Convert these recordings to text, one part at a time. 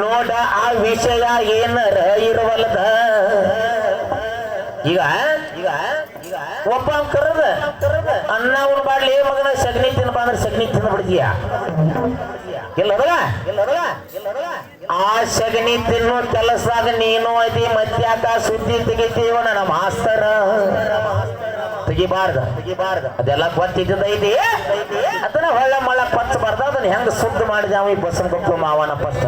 ನೋಡ ಆ ವಿಷಯ ಏನರ ಇರವಲ್ಲದ? ಈಗ ಈಗ ಈಗ, ಒಬ್ಬ ಕರದ? ಅನ್ನ ಉಣ್ಬಾಡ್ಲಿ ಮಗನ, ಸಗಣಿ ತಿನ್ನಪ್ಪ ಅಂದ್ರೆ ಸಗಣಿ ತಿಂದು ಬಿಡ್ತೀಯ ಇಲ್ಲದಲ್ಲ ಇಲ್ಲದಲ್ಲ ಆ ಸಗಣಿ ತಿನ್ನೋ ಕೆಲಸದಾಗ ನೀನು ಐತಿ ಮಧ್ಯಾಹ್ನ ಸುದ್ದಿ ತೆಗಿತೀವ ನನ್ನ ಮಾಸ್ತರ? ತೆಗಿಬಾರ್ದ. ತೆಗಿಬಾರ್ದ ಅದೆಲ್ಲ ಗೊತ್ತಿದ್ದೈತಿ ಅದನ್ನ ಹೊಳ್ಳ ಮಳ್ಳ ಪಚ್ಚಬಾರ್ದ ಅದನ್ನ ಹೆಂಗ ಸುದ್ದ ಮಾಡಿದ ಅವ ಈ ಬಸನ್ ಗೊತ್ತು ಮಾವನ ಪಸ್ತ?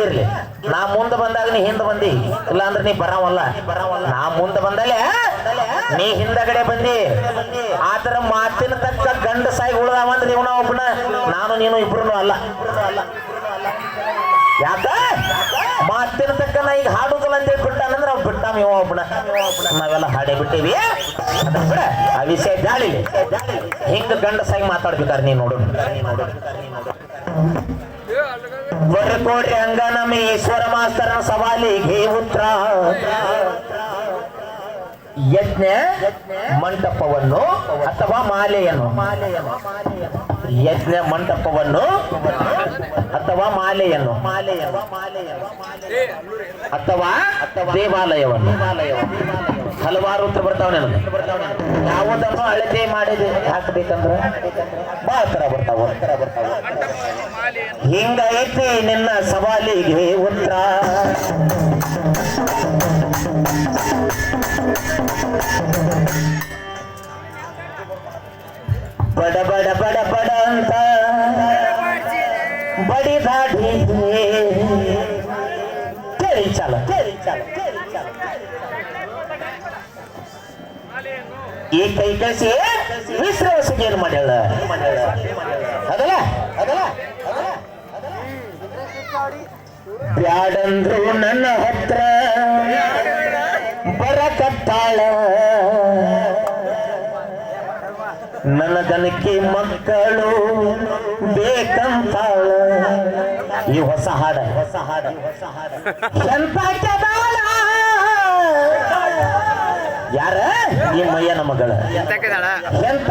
ಇರ್ಲಿ. ನಾ ಮುಂದೆ ಬಂದಾಗ ನೀ ಹಿಂದೆ ಬಂದಿ. ಇಲ್ಲ ಅಂದ್ರೆ ನೀ ಬರಾವಲ್ಲ. ನಾ ಮುಂದೆ ಬಂದಲೆ ನೀ ಹಿಂದಗಡೆ ಬಂದಿ. ಆತರ ಮಾತಿನ ತಕ್ಕ ಗಂಡ ಸಾಯಿ ಉಳ್ದಾವ ಅಂದ್ರೆ ಇವನ ಒಬ್ಬನ ನಾನು ನೀನು ಇಬ್ರು ಅಲ್ಲ. ಯಾಕ? ಮಾತಿನ ತಕ್ಕ ನಾ ಈಗ ಹಾಡುದಿಲ್ಲ ಅಂತೇಳಿ ಬಿಟ್ಟಾನ ಇವ ಒಬ್ಬನ ನಾವೆಲ್ಲ ಹಾಡೆ ಬಿಟ್ಟಿವಿ. ಬಿಡ ಆ ವಿಷಯ ಜಾಳಿ ಹಿಂಗ ಗಂಡ ಸಾಯಿ ಮಾತಾಡ್ಬೇಕಾರೆ ನೀ ನೋಡು. ಬರಕೋಡ್ರಿ ಹಂಗ ನಮ್ಮ ಈಶ್ವರ ಮಾಸ್ತರನ ಸವಾಲಿಗೆ ಉತ್ತರ. ಯಜ್ಞ, ಮಂಟಪವನ್ನು ಅಥವಾ ಮಾಲೆಯನ್ನು? ಯಜ್ಞ, ಮಂಟಪವನ್ನು ಅಥವಾ ಮಾಲೆಯನ್ನು? ಅಥವಾ ದೇವಾಲಯವನ್ನು? ಹಲವಾರು ಉತ್ತರ ಬರ್ತಾವ ನನಗೆ. ಯಾವುದನ್ನು ಅಳತೆ ಮಾಡಿದೆ? ಹಾಕ್ಬೇಕಂದ್ರೆ ಬಹಳ ತರ ಬರ್ತಾವ ತರ ಬರ್ತಾವ. ಹಿಂಗೈತಿ ನಿನ್ನ ಸವಾಲಿಗೆ ಉತ್ತರ. ಬಡ ಬಡ ಬಡ ಬಡ ಅಂತ ಬಡಿದಾಡಿ ಕೇಳಿ ಕೇಳಿ ಚಾಲ ಕೇಳಿ ಚಾಲ. ಈ ಕೈ ಕಳಿಸಿ ವಿಶ್ರವಸಿಗೆ ಏನು ಮಾಡ್ಯಾಳ? ಅದಲ್ಲ ಅದಲ್ಲ. ಬ್ಯಾಡಂದ್ರು ನನ್ನ ಹತ್ರ. ಬರಕತ್ತಾಳ ನನ್ನ ದನಕ್ಕೆ ಮಕ್ಕಳು ಬೇಕಂತಾಳ ಈ ಹೊಸ ಹಾಡ ಹೊಸ ಹಾಡ ಹೊಸ ಹಾಡ? ಯಾರ? ಈ ಮಯ್ಯನ ಮಗಳ. ಎಂತ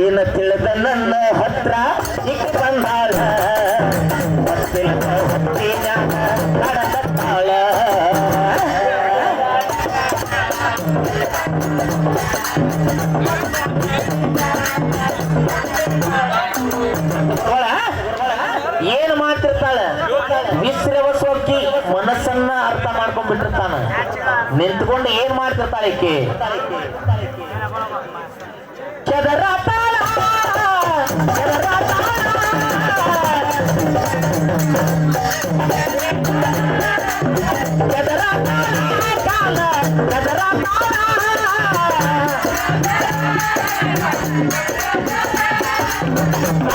ಏನ ತಿಳಿದ ನನ್ನ ಹತ್ರ ಈಗ ಬಂದಾಳ ಗೊತ್ತಿಲ್ಲದ ಹೊತ್ತಿನ್ಯಾಗ ನಡಕತ್ತಾಳ. ಏನ್ ಮಾಡ್ತಿರ್ತಾಳ? ವಿಶ್ರವಸೋಕಿ ಮನಸ್ಸನ್ನ ಅರ್ಥ ಮಾಡ್ಕೊಂಡ್ಬಿಟ್ಟಿರ್ತಾನ. ನಿಂತ್ಕೊಂಡು ಏನ್ ಮಾಡ್ತಿರ್ತಾಳ ಈಕೆ? ಕೆದರಾತಾಳ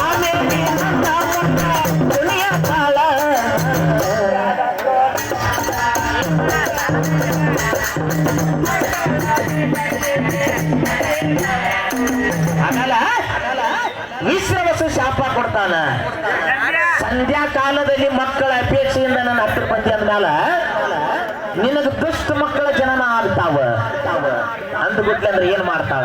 ಆಮೇಲೆ ನನ್ನ ಮುಂದ ಕುಣಿಯತಾಳ. ಆಗಲ್ಲ ವಿಶ್ರವಸು ಶಾಪ ಕೊಡ್ತಾನ ಸಂಧ್ಯಾ ಕಾಲದಲ್ಲಿ ಮಕ್ಕಳ ಅಪೇಕ್ಷೆಯಿಂದ ನನ್ನ ಹತ್ರ ಬಂದಿ ಅಂದ್ಮೇಲ ನಿನಗ ದುಷ್ಟ ಮಕ್ಕಳ ಜನನ ಆಗ್ತಾವ ಅಂದು ಬಿಟ್ಲಂದ್ರೆ ಏನ್ ಮಾಡ್ತಾಳ